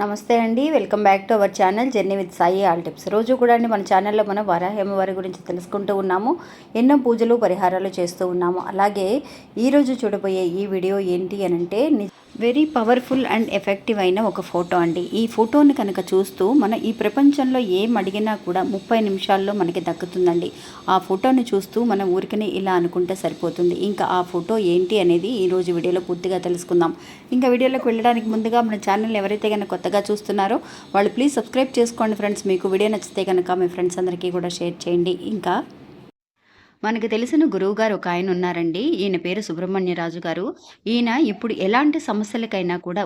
నమస్తే అండి welcome back to our channel journey with Sai all tips. రోజు కూడా అండి మన ఛానల్లో మనం వరాహేమవారి గురించి తెలుసుకుంటూ ఉన్నాము ఎన్నో పూజలు పరిహారాలు చేస్తూ ఉన్నాము. అలాగే ఈరోజు చూడబోయే ఈ వీడియో ఏంటి అని అంటే వెరీ పవర్ఫుల్ అండ్ ఎఫెక్టివ్ అయిన ఒక ఫోటో అండి. ఈ ఫోటోని కనుక చూస్తూ మన ఈ ప్రపంచంలో ఏం అడిగినా కూడా ముప్పై నిమిషాల్లో మనకి దక్కుతుందండి. ఆ ఫోటోని చూస్తూ మనం ఊరికనే ఇలా అనుకుంటే సరిపోతుంది. ఇంకా ఆ ఫోటో ఏంటి అనేది ఈ రోజు వీడియోలో పూర్తిగా తెలుసుకుందాం. ఇంకా వీడియోలోకి వెళ్ళడానికి ముందుగా మన ఛానల్ ఎవరైతే కనుక కొత్తగా చూస్తున్నారో వాళ్ళు ప్లీజ్ సబ్స్క్రైబ్ చేసుకోండి ఫ్రెండ్స్. మీకు వీడియో నచ్చితే కనుక మీ ఫ్రెండ్స్ అందరికీ కూడా షేర్ చేయండి. ఇంకా మనకు తెలిసిన గురువు గారు ఒక ఆయన ఉన్నారండి. ఈయన పేరు సుబ్రహ్మణ్యరాజు గారు. ఈయన ఇప్పుడు ఎలాంటి సమస్యలకైనా కూడా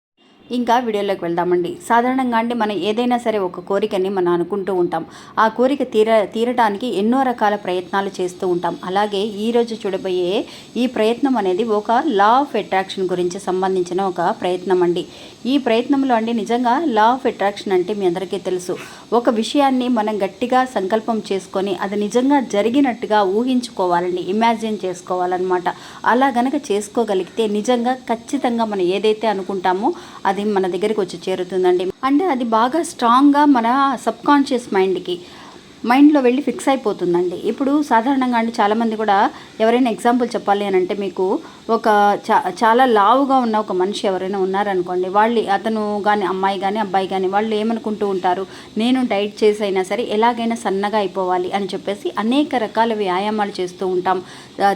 ఇంకా వీడియోలోకి వెళ్దామండి. సాధారణంగా అండి మనం ఏదైనా సరే ఒక కోరికని మనం అనుకుంటూ ఉంటాం. ఆ కోరిక తీర తీరడానికి ఎన్నో రకాల ప్రయత్నాలు చేస్తూ ఉంటాం. అలాగే ఈరోజు చూడబోయే ఈ ప్రయత్నం అనేది ఒక లా ఆఫ్ అట్రాక్షన్ గురించి సంబంధించిన ఒక ప్రయత్నం అండి ఈ ప్రయత్నంలో అండి నిజంగా లా ఆఫ్ అట్రాక్షన్ అంటే మీ అందరికీ తెలుసు. ఒక విషయాన్ని మనం గట్టిగా సంకల్పం చేసుకొని అది నిజంగా జరిగినట్టుగా ఊహించుకోవాలండి. ఇమాజిన్ చేసుకోవాలన్నమాట. అలా గనక చేసుకోగలిగితే నిజంగా ఖచ్చితంగా మనం ఏదైతే అనుకుంటామో అది మన దగ్గరికి వచ్చి చేరుతుందండి. అంటే అది బాగా స్ట్రాంగ్గా మన సబ్ కాన్షియస్ మైండ్కి మైండ్లో వెళ్ళి ఫిక్స్ అయిపోతుందండి. ఇప్పుడు సాధారణంగా అంటే చాలామంది కూడా ఎవరైనా ఎగ్జాంపుల్ చెప్పాలి అని అంటే మీకు ఒక చా చాలా లావుగా ఉన్న ఒక మనిషి ఎవరైనా ఉన్నారనుకోండి వాళ్ళు అతను కానీ అమ్మాయి కానీ అబ్బాయి కానీ వాళ్ళు ఏమనుకుంటూ ఉంటారు నేను డైట్ చేసి అయినా సరే ఎలాగైనా సన్నగా అయిపోవాలి అని చెప్పేసి అనేక రకాల వ్యాయామాలు చేస్తూ ఉంటాం.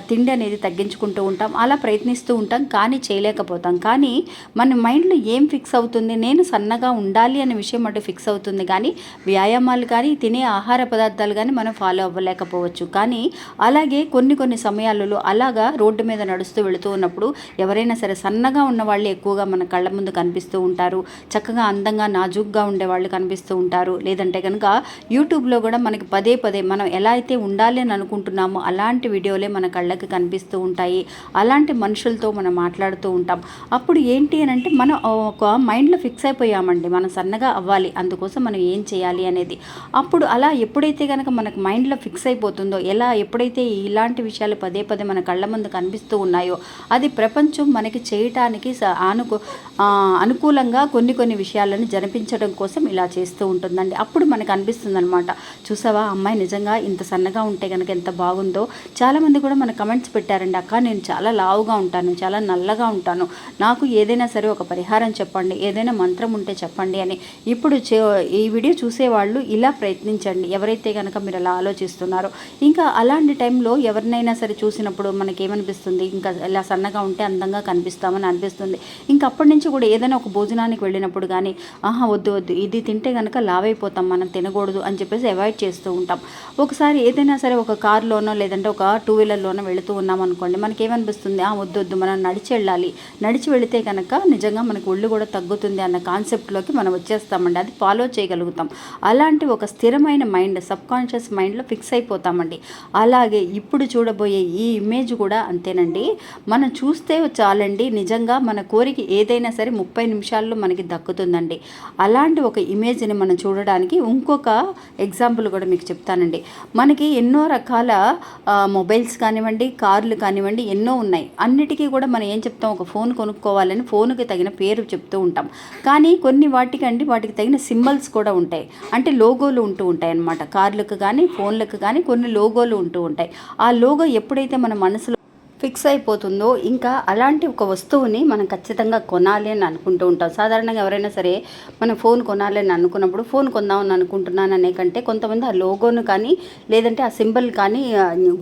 తిండి అనేది తగ్గించుకుంటూ ఉంటాం. అలా ప్రయత్నిస్తూ ఉంటాం కానీ చేయలేకపోతాం. కానీ మన మైండ్లో ఏం ఫిక్స్ అవుతుంది? నేను సన్నగా ఉండాలి అనే విషయం అంటే ఫిక్స్ అవుతుంది కానీ వ్యాయామాలు కానీ తినే ఆహార పదార్థాలు కానీ మనం ఫాలో అవ్వలేకపోవచ్చు. కానీ అలాగే కొన్ని కొన్ని సమయాలలో అలాగా రోడ్డు మీద నడుస్తూ వెళుతూ ఉన్నప్పుడు ఎవరైనా సరే సన్నగా ఉన్న వాళ్ళు ఎక్కువగా మన కళ్ళ ముందు కనిపిస్తూ ఉంటారు. చక్కగా అందంగా నాజూగ్గా ఉండే వాళ్ళు కనిపిస్తూ ఉంటారు. లేదంటే కనుక యూట్యూబ్లో కూడా మనకి పదే పదే మనం ఎలా అయితే ఉండాలి అని అనుకుంటున్నామో అలాంటి వీడియోలే మన కళ్ళకి కనిపిస్తూ ఉంటాయి. అలాంటి మనుషులతో మనం మాట్లాడుతూ ఉంటాం. అప్పుడు ఏంటి అని అంటే మనం ఒక మైండ్లో ఫిక్స్ అయిపోయామండి. మనం సన్నగా అవ్వాలి. అందుకోసం మనం ఏం చేయాలి అనేది. అప్పుడు అలా ఎప్పుడైతే కనుక మనకు మైండ్లో ఫిక్స్ అయిపోతుందో ఎలా ఎప్పుడైతే ఇలాంటి విషయాలు పదే పదే మన కళ్ళ ముందు కనిపిస్తూ ఉన్నాయో అది ప్రపంచం మనకి చేయటానికి అనుకు అనుకూలంగా కొన్ని కొన్ని విషయాలను జరిపించడం కోసం ఇలా చేస్తూ ఉంటుందండి. అప్పుడు మనకు అనిపిస్తుంది అనమాట చూసావా అమ్మాయి నిజంగా ఇంత సన్నగా ఉంటే కనుక ఎంత బాగుందో. చాలామంది కూడా మన కమెంట్స్ పెట్టారండి అక్క నేను చాలా లావుగా ఉంటాను చాలా నల్లగా ఉంటాను. నాకు ఏదైనా సరే ఒక పరిహారం చెప్పండి ఏదైనా మంత్రం ఉంటే చెప్పండి అని. ఇప్పుడు ఈ వీడియో చూసేవాళ్ళు ఇలా ప్రయత్నించండి. ఎవరైతే కనుక మీరు అలా ఆలోచిస్తున్నారో. ఇంకా అలాంటి టైంలో ఎవరినైనా సరే చూసినప్పుడు మనకి ఏమనిపిస్తుంది ఇంకా ఇలా సన్నగా ఉంటే అందంగా కనిపిస్తామని అనిపిస్తుంది. ఇంకా అప్పటి నుంచి కూడా ఏదైనా ఒక భోజనానికి వెళ్ళినప్పుడు కానీ ఆహా వద్దు వద్దు ఇది తింటే కనుక లావైపోతాం మనం తినకూడదు అని చెప్పేసి అవాయిడ్ చేస్తూ ఉంటాం. ఒకసారి ఏదైనా సరే ఒక కార్లోనో లేదంటే ఒక టూ వీలర్లోనో వెళుతూ ఉన్నాం అనుకోండి మనకి ఏమనిపిస్తుంది ఆ వద్దు వద్దు మనం నడిచి వెళ్ళాలి. నడిచి వెళితే కనుక నిజంగా మనకు ఒళ్ళు కూడా తగ్గుతుంది అన్న కాన్సెప్ట్లోకి మనం వచ్చేస్తామండి. అది ఫాలో చేయగలుగుతాం. అలాంటి ఒక స్థిరమైన మైండ్ సబ్ కాన్షియస్ మైండ్లో ఫిక్స్ అయిపోతామండి. అలాగే ఇప్పుడు చూడబోయే ఈ ఇమేజ్ కూడా అంతేనండి. మనం చూస్తే చాలండి నిజంగా మన కోరిక ఏదైనా సరే ముప్పై నిమిషాల్లో మనకి దక్కుతుందండి. అలాంటి ఒక ఇమేజ్ని మనం చూడడానికి ఇంకొక ఎగ్జాంపుల్ కూడా మీకు చెప్తానండి. మనకి ఎన్నో రకాల మొబైల్స్ కానివ్వండి కార్లు కానివ్వండి ఎన్నో ఉన్నాయి. అన్నిటికీ కూడా మనం ఏం చెప్తాం? ఒక ఫోన్ కొనుక్కోవాలని ఫోన్కి తగిన పేరు చెప్తూ ఉంటాం. కానీ కొన్ని వాటికి అండి వాటికి తగిన సింబల్స్ కూడా ఉంటాయి. అంటే లోగోలు ఉంటూ ఉంటాయి అన్నమాట కార్లకు కానీ ఫోన్లకు కానీ కొన్ని లోగోలు ఉంటూ ఉంటాయి. ఆ లోగో ఎప్పుడైతే మన మనసులో ఫిక్స్ అయిపోతుందో ఇంకా అలాంటి ఒక వస్తువుని మనం ఖచ్చితంగా కొనాలి అని అనుకుంటూ ఉంటాం. సాధారణంగా ఎవరైనా సరే మనం ఫోన్ కొనాలి అని అనుకున్నప్పుడు ఫోన్ కొందామని అనుకుంటున్నాను అనే కంటే కొంతమంది ఆ లోగోను కానీ లేదంటే ఆ సింబల్ కానీ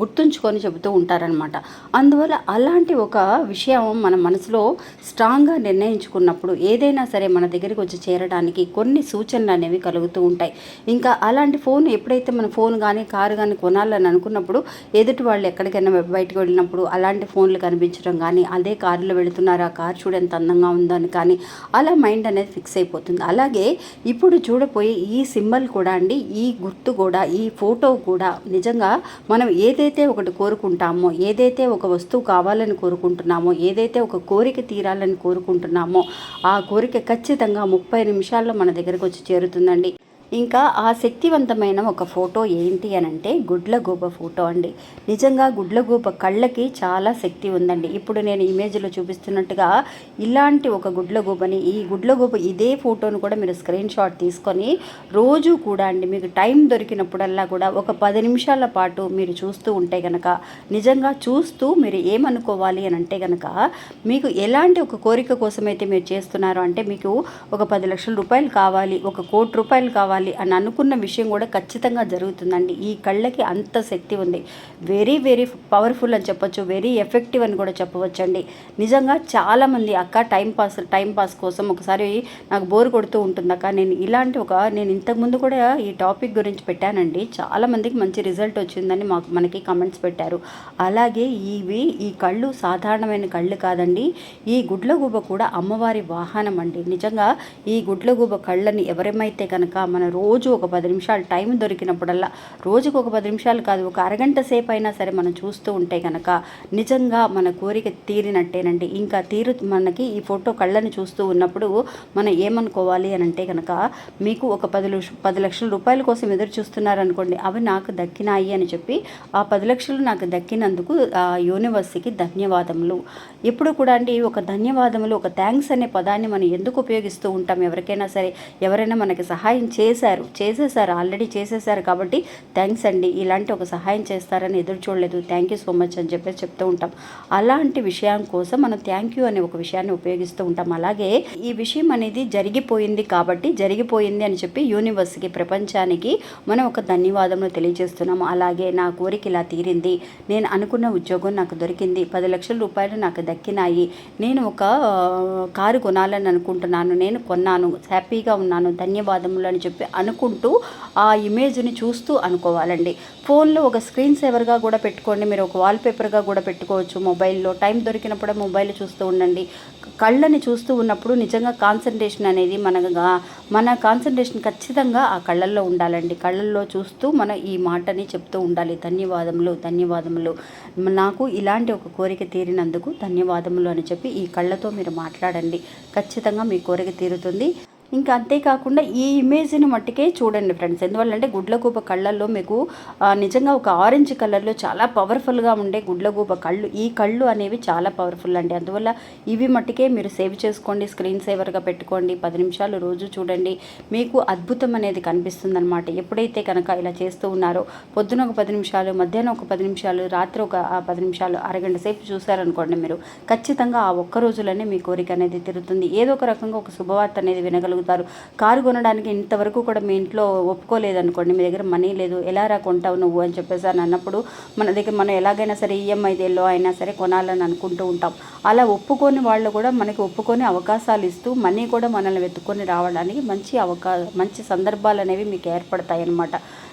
గుర్తుంచుకొని చెబుతూ ఉంటారనమాట అందువల్ల అలాంటి ఒక విషయం మన మనసులో స్ట్రాంగ్గా నిర్ణయించుకున్నప్పుడు ఏదైనా సరే మన దగ్గరికి వచ్చి చేరడానికి కొన్ని సూచనలు అనేవి కలుగుతూ ఉంటాయి. ఇంకా అలాంటి ఫోన్ ఎప్పుడైతే మన ఫోన్ కానీ కారు కానీ కొనాలని అనుకున్నప్పుడు ఎదుటి వాళ్ళు ఎక్కడికైనా బయటకు వెళ్ళినప్పుడు అలాంటి ఇలాంటి ఫోన్లు కనిపించడం కానీ అదే కారులో వెళుతున్నారు ఆ కార్ చూడ ఎంత అందంగా ఉందని కానీ అలా మైండ్ అనేది ఫిక్స్ అయిపోతుంది. అలాగే ఇప్పుడు చూడపోయే ఈ సింబల్ కూడా అండి ఈ గుర్తు కూడా ఈ ఫోటో కూడా నిజంగా మనం ఏదైతే ఒకటి కోరుకుంటామో ఏదైతే ఒక వస్తువు కావాలని కోరుకుంటున్నామో ఏదైతే ఒక కోరిక తీరాలని కోరుకుంటున్నామో ఆ కోరిక ఖచ్చితంగా ముప్పై నిమిషాల్లో మన దగ్గరకు వచ్చి చేరుతుందండి. ఇంకా ఆ శక్తివంతమైన ఒక ఫోటో ఏంటి అని అంటే గుడ్లగూబ ఫోటో అండి. నిజంగా గుడ్లగూబ కళ్ళకి చాలా శక్తి ఉందండి. ఇప్పుడు నేను ఇమేజ్లో చూపిస్తున్నట్టుగా ఇలాంటి ఒక గుడ్లగూబని ఈ గుడ్లగూబ ఇదే ఫోటోను కూడా మీరు స్క్రీన్ షాట్ తీసుకొని రోజు కూడా అండి మీకు టైం దొరికినప్పుడల్లా కూడా ఒక పది నిమిషాల పాటు మీరు చూస్తూ ఉంటే కనుక నిజంగా చూస్తూ మీరు ఏమనుకోవాలి అని అంటే కనుక మీకు ఎలాంటి ఒక కోరిక కోసమైతే మీరు చేస్తున్నారో అంటే మీకు ఒక పది లక్షల రూపాయలు కావాలి ఒక కోటి రూపాయలు కావాలి అని అనుకున్న విషయం కూడా ఖచ్చితంగా జరుగుతుందండి. ఈ కళ్ళకి అంత శక్తి ఉంది. వెరీ వెరీ పవర్ఫుల్ అని చెప్పొచ్చు వెరీ ఎఫెక్టివ్ అని కూడా చెప్పవచ్చండి. నిజంగా చాలామంది అక్క టైం పాస్ టైం పాస్ కోసం ఒకసారి నాకు బోర్ కొడుతూ ఉంటుంది అక్క. నేను ఇలాంటి ఒక నేను ఇంతకుముందు కూడా ఈ టాపిక్ గురించి పెట్టానండి. చాలామందికి మంచి రిజల్ట్ వచ్చిందని మాకు మనకి కమెంట్స్ పెట్టారు. అలాగే ఇవి ఈ కళ్ళు సాధారణమైన కళ్ళు కాదండి. ఈ గుడ్లగూబ కూడా అమ్మవారి వాహనం అండి. నిజంగా ఈ గుడ్లగూబ కళ్ళని ఎవరేమైతే కనుక మన రోజు ఒక పది నిమిషాలు టైం దొరికినప్పుడల్లా రోజుకు ఒక పది నిమిషాలు కాదు ఒక అరగంట సేపు అయినా సరే మనం చూస్తూ ఉంటే కనుక నిజంగా మన కోరిక తీరినట్టేనండి. ఇంకా తీరు మనకి ఈ ఫోటో కళ్ళని చూస్తూ ఉన్నప్పుడు మనం ఏమనుకోవాలి అని అంటే కనుక మీకు ఒక పది లక్ష పది లక్షల రూపాయల కోసం ఎదురు చూస్తున్నారనుకోండి అవి నాకు దక్కినాయి అని చెప్పి ఆ పది లక్షలు నాకు దక్కినందుకు ఆ యూనివర్సిటీకి ధన్యవాదములు. ఎప్పుడు కూడా అండి ఒక ధన్యవాదములు ఒక థ్యాంక్స్ అనే పదాన్ని మనం ఎందుకు ఉపయోగిస్తూ ఉంటాం? ఎవరికైనా సరే ఎవరైనా మనకి సహాయం చేసి చేశారు చేసేసారు ఆల్రెడీ చేసేసారు కాబట్టి థ్యాంక్స్ అండి. ఇలాంటి ఒక సహాయం చేస్తారని ఎదురు చూడలేదు. థ్యాంక్ యూ సో మచ్ అని చెప్పేసి చెప్తూ ఉంటాం. అలాంటి విషయం కోసం మనం థ్యాంక్ యూ అనే ఒక విషయాన్ని ఉపయోగిస్తూ ఉంటాం. అలాగే ఈ విషయం అనేది జరిగిపోయింది కాబట్టి జరిగిపోయింది అని చెప్పి యూనివర్స్కి ప్రపంచానికి మనం ఒక ధన్యవాదములు తెలియజేస్తున్నాము అలాగే నా కోరిక ఇలా తీరింది. నేను అనుకున్న ఉద్యోగం నాకు దొరికింది. పది లక్షల రూపాయలు నాకు దక్కినాయి. నేను ఒక కారు కొనాలని అనుకుంటున్నాను. నేను కొన్నాను. హ్యాపీగా ఉన్నాను. ధన్యవాదములు అని చెప్పి అనుకుంటూ ఆ ఇమేజ్ని చూస్తూ అనుకోవాలండి. ఫోన్లో ఒక స్క్రీన్ సేవర్గా కూడా పెట్టుకోండి. మీరు ఒక వాల్పేపర్గా కూడా పెట్టుకోవచ్చు. మొబైల్లో టైం దొరికినప్పుడు మొబైల్ చూస్తూ ఉండండి. కళ్ళని చూస్తూ ఉన్నప్పుడు నిజంగా కాన్సన్ట్రేషన్ అనేది మనగా మన కాన్సన్ట్రేషన్ ఖచ్చితంగా ఆ కళ్ళల్లో ఉండాలండి. కళ్ళల్లో చూస్తూ మనం ఈ మాటని చెప్తూ ఉండాలి. ధన్యవాదములు ధన్యవాదములు. నాకు ఇలాంటి ఒక కోరిక తీరినందుకు ధన్యవాదములు అని చెప్పి ఈ కళ్ళతో మీరు మాట్లాడండి. ఖచ్చితంగా మీ కోరిక తీరుతుంది. ఇంకా అంతేకాకుండా ఈ ఇమేజ్ని మట్టుకే చూడండి ఫ్రెండ్స్. ఎందువల్లంటే గుడ్లగూబ కళ్ళల్లో మీకు నిజంగా ఒక ఆరెంజ్ కలర్లో చాలా పవర్ఫుల్గా ఉండే గుడ్లగూబ కళ్ళు ఈ కళ్ళు అనేవి చాలా పవర్ఫుల్ అండి. అందువల్ల ఇవి మట్టుకే మీరు సేవ్ చేసుకోండి స్క్రీన్ సేవర్గా పెట్టుకోండి పది నిమిషాలు రోజు చూడండి. మీకు అద్భుతం అనేది కనిపిస్తుంది అనమాట ఎప్పుడైతే కనుక ఇలా చేస్తూ ఉన్నారో పొద్దున ఒక పది నిమిషాలు మధ్యాహ్నం ఒక పది నిమిషాలు రాత్రి ఒక పది నిమిషాలు అరగంట సేపు చూసారనుకోండి మీరు ఖచ్చితంగా ఆ ఒక్క రోజులోనే మీ కోరిక అనేది తిరుగుతుంది ఏదో ఒక రకంగా ఒక శుభవార్త అనేది వినగలుగుతారు. కారు కొనడానికి ఇంతవరకు కూడా మీ ఇంట్లో ఒప్పుకోలేదనుకోండి మీ దగ్గర మనీ లేదు ఎలా రా కొంటావు నువ్వు అని చెప్పేసి అని అన్నప్పుడు మన దగ్గర మనం ఎలాగైనా సరే ఈఎంఐ దేలో అయినా సరే కొనాలని అనుకుంటూ ఉంటాం. అలా ఒప్పుకొని వాళ్ళు కూడా మనకి ఒప్పుకొని అవకాశాలు ఇస్తూ మనీ కూడా మనల్ని వెతుక్కొని రావడానికి మంచి అవకా మంచి సందర్భాలు అనేవి మీకు ఏర్పడతాయి అన్నమాట